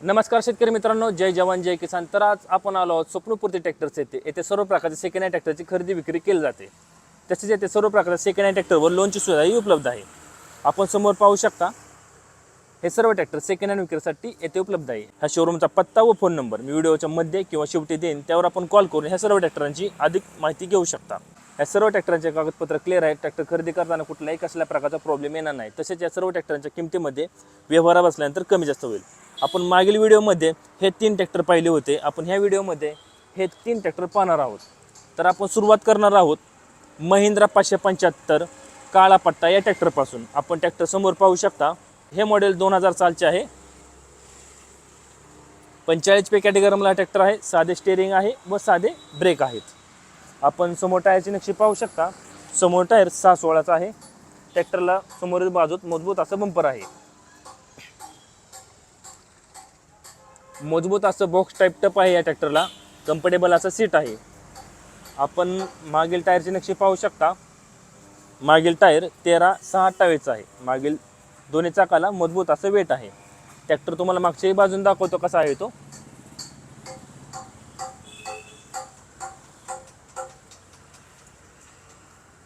नमस्कार शेतकरी मित्रांनो जय जवान जय किसान. तर आज आपण आलो आहोत स्वप्नपूर्ती ट्रॅक्टर्स येथे. येथे सर्व प्रकारचे सेकंड हँड ट्रॅक्टरची खरेदी विक्री केली जाते. तसेच येथे सर्व प्रकारच्या सेकंड हँड ट्रॅक्टरवर लोनची सुविधाही उपलब्ध आहे. आपण समोर पाहू शकता हे सर्व ट्रॅक्टर सेकंड हँड विक्रीसाठी येथे उपलब्ध आहे. ह्या शोरूमचा पत्ता व फोन नंबर मी व्हिडिओच्या मध्ये किंवा शेवटी देईन त्यावर आपण कॉल करून ह्या सर्व ट्रॅक्टरांची अधिक माहिती घेऊ शकता. या सर्व ट्रॅक्टरांचे कागदपत्र क्लिअर आहे ट्रॅक्टर खरेदी करताना कुठलाही कसल्या प्रकारचा प्रॉब्लेम येणार नाही. तसेच या सर्व ट्रॅक्टरांच्या किमतीमध्ये व्यवहारा बसल्यानंतर कमी जास्त होईल. आपण मागील व्हिडिओमध्ये हे तीन ट्रॅक्टर पाहिले होते. आपण ह्या व्हिडिओमध्ये हे तीन ट्रॅक्टर पाहणार आहोत. तर आपण सुरुवात करणार आहोत महिंद्रा पाचशे पंच्याहत्तर काळा पट्टा या ट्रॅक्टरपासून आपण ट्रॅक्टर समोर पाहू शकता. हे मॉडेल दोन हजार सालचे आहे. पंचेचाळीस पे कॅटेगरीमला ट्रॅक्टर आहे. साधे स्टेअरिंग आहे व साधे ब्रेक आहेत. आपण समोर टायरची नक्षी पाहू शकता. समोर टायर सहा सोळाचा आहे. ट्रॅक्टरला समोरील बाजूत मजबूत असं बंपर आहे. मजबूत असं बॉक्स टाईप टप आहे या ट्रॅक्टरला कम्फर्टेबल असं सीट आहे. आपण मागील टायरची नक्षी पाहू शकता. मागील टायर तेरा सहा अठ्ठावीसचा आहे. मागील दोन्ही चाकाला मजबूत असं वेट आहे. ट्रॅक्टर तुम्हाला मागच्याही बाजून दाखवतो कसा आहे तो.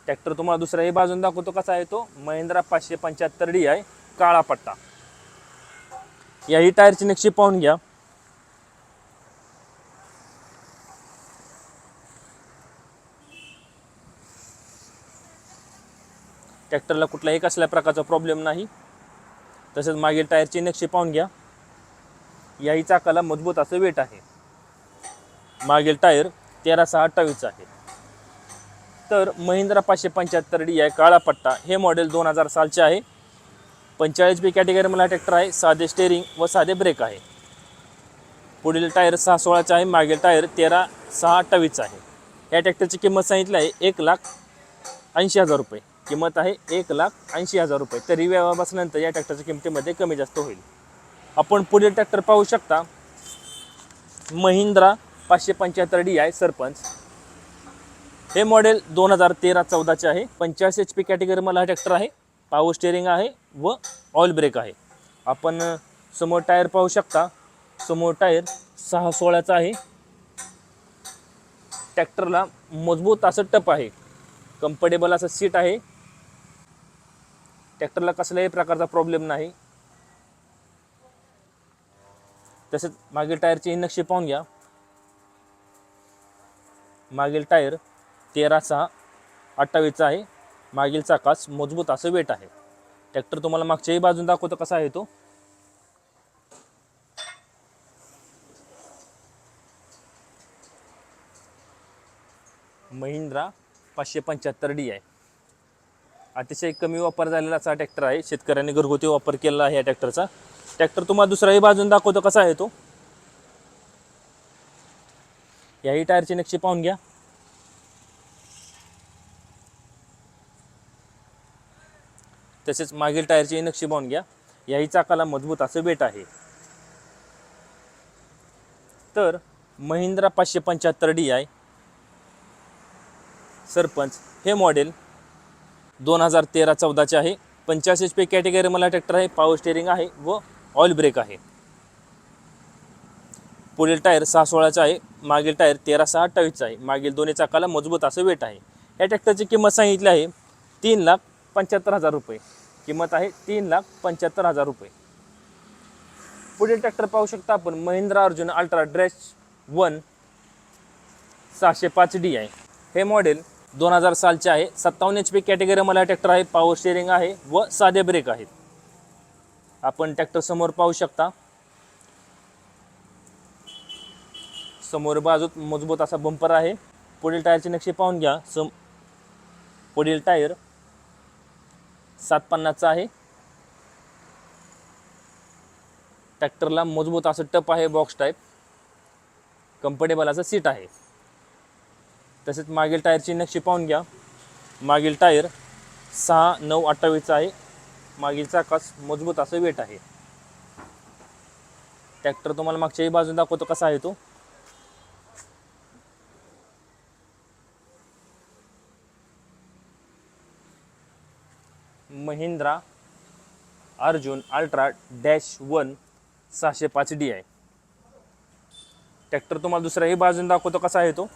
ट्रॅक्टर तुम्हाला दुसऱ्याही बाजून दाखवतो कसा आहे तो. महिंद्रा पाचशे पंच्याहत्तर डी आहे. काळा पट्टा. याही टायरची नक्षी पाहून घ्या. ट्रॅक्टरला कुठलाही कसल्या प्रकारचा प्रॉब्लेम नाही. तसेच मागील टायरची नक्षी पाहून घ्या. याही चाकाला मजबूत असं वेट आहे. मागील टायर तेरा सहा अठ्ठावीस आहे. तर महिंद्रा पाचशे पंच्याहत्तर डी आहे काळा पट्टा हे मॉडेल दोन हजार सालचे आहे. पंचेचाळीस बी कॅटेगरी मला ट्रॅक्टर आहे. साधे स्टेअरिंग व साधे ब्रेक आहे. पुढील टायर सहा सोळाचा आहे. मागील टायर तेरा सहा अठ्ठावीसचा आहे. या ट्रॅक्टरची किंमत सांगितली आहे एक लाख ऐंशी हजार रुपये. किंमत आहे एक लाख ऐंशी हजार रुपये. तरी व्यवहारपासनंतर या ट्रॅक्टरच्या किमतीमध्ये कमी जास्त होईल. आपण पुढील ट्रॅक्टर पाहू शकता. महिंद्रा पाचशे पंच्याहत्तर डी आय सरपंच. हे मॉडेल दोन हजार तेरा चौदाचे आहे. पंच्याऐंशी एच पी कॅटेगरी मला हा ट्रॅक्टर आहे. पावर स्टेअरिंग आहे व ऑइल ब्रेक आहे. आपण समोर टायर पाहू शकता. समोर टायर सहा सोळाचा आहे. ट्रॅक्टरला मजबूत असं टप आहे. कम्फर्टेबल असं सीट आहे. ट्रॅक्टरला कसल्याही प्रकारचा प्रॉब्लेम नाही. तसेच मागील टायरची नक्षी पाहून घ्या. मागील टायर तेरा सहा अठ्ठावीसचा आहे. मागील चाकास मजबूत असं वेट आहे. ट्रॅक्टर तुम्हाला मागच्याही बाजून दाखवतो कसा आहे तो. महिंद्रा पाचशे पंच्याहत्तर डी आहे. अतिशय कमी वापर झालेला असा ट्रॅक्टर आहे. शेतकऱ्यांनी घरगुती वापर केलेला आहे या ट्रॅक्टरचा ट्रॅक्टर तुम्हाला दुसऱ्याही बाजून दाखवतो कसा आहे तो. याही टायरची नक्षी पाहून घ्या. तसेच मागील टायरची नक्षी पाहून घ्या. याही चाकाला मजबूत असं वेट आहे. तर महिंद्रा पाचशे पंच्याहत्तर डी आय सरपंच हे मॉडेल दोन हजार तेरा चौदाचे आहे. पंच्याऐंशी एच पी कॅटेगरी मला ट्रॅक्टर आहे. पॉवर स्टेअरिंग आहे व ऑइल ब्रेक आहे. पुढील टायर सहा सोळाचा आहे. मागील टायर तेरा सहा अठ्ठावीसचा आहे. मागील दोन्ही चाकाला मजबूत असं वेट आहे. या ट्रॅक्टरची किंमत सांगितली आहे तीन लाख पंच्याहत्तर हजार रुपये. किंमत आहे तीन लाख पंच्याहत्तर हजार रुपये. पुढील ट्रॅक्टर पाहू शकता आपण. Mahindra Arjun ultra dash one सहाशे पाच डी आहे. हे मॉडेल दोन हजार सालचे आहे. सत्तावन्न एच पी कॅटेगरी मला ट्रॅक्टर आहे पॉवर स्टेअरिंग आहे व साधे ब्रेक आहेत. आपण ट्रॅक्टर समोर पाहू शकता. समोर बाजूत मजबूत असा बंपर आहे. पुढील टायरची नक्षी पाहून घ्या. सम पुढील टायर सात पन्नासचा आहे. ट्रॅक्टरला मजबूत असं टप आहे बॉक्स टाईप कम्फर्टेबल असं सीट आहे. तसेच मागील टायरची नक्षी पाहून घ्या. मागील टायर सहा नऊ अठ्ठावीसचा आहे. मागील चाकास मजबूत असं वेट आहे. ट्रॅक्टर तुम्हाला मागच्याही बाजून दाखवतो कसा आहे तो. Mahindra Arjun ultra dash one सहाशे पाच डी आहे. ट्रॅक्टर तुम्हाला दुसऱ्याही बाजून दाखवतो कसा आहे तो.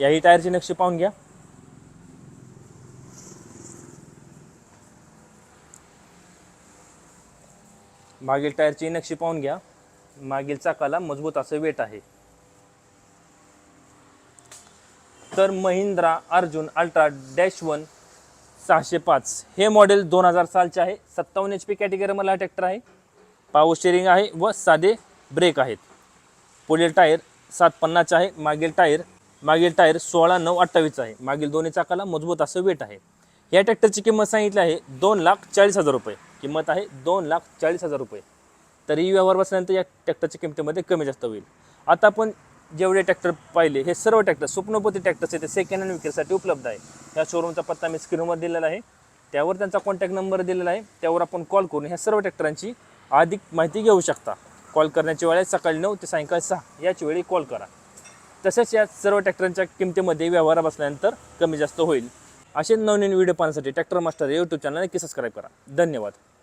याही टायरची नक्षी पाहून घ्या. मागील टायरची नक्षी पाहून घ्या. मागील चाकाला मजबूत असं वेट आहे. तर Mahindra Arjun ultra dash one सहाशे पाच. हे मॉडेल दोन हजार सालचे आहे. सत्तावन्न एच पी कॅटेगरीमधला हा ट्रॅक्टर आहे. पावर स्टेरिंग आहे व साधे ब्रेक आहेत. पुढील टायर सात पन्नासचे आहे. मागील टायर मागील टायर सोळा नऊ अठ्ठावीसचा आहे. मागील दोन्ही चाकाला मजबूत असं वेट आहे. या ट्रॅक्टरची किंमत सांगितली आहे दोन लाख चाळीस हजार रुपये. किंमत आहे दोन लाख चाळीस हजार रुपये. तरी व्यवहार बसल्यानंतर या ट्रॅक्टरच्या किमतीमध्ये कमी जास्त होईल. आता आपण जेवढे ट्रॅक्टर पाहिले हे सर्व ट्रॅक्टर स्वप्नपती ट्रॅक्टर्स ते सेकंड हँड विक्रीसाठी उपलब्ध आहे. या शोरूमचा पत्ता मी स्क्रीनवर दिलेला आहे. त्यावर त्यांचा कॉन्टॅक्ट नंबर दिलेला आहे. त्यावर आपण कॉल करून ह्या सर्व ट्रॅक्टरांची अधिक माहिती घेऊ शकता. कॉल करण्याची वेळ आहे सकाळी नऊ ते सायंकाळी सहा याच वेळी कॉल करा. तसेच या सर्व ट्रॅक्टरांच्या किमतीमध्ये व्यवहारा बसल्यानंतर कमी जास्त होईल. असे नवनवीन व्हिडिओ पाहण्यासाठी ट्रॅक्टर मास्टर यूट्यूब चॅनल नक्की सबस्क्राईब करा. धन्यवाद.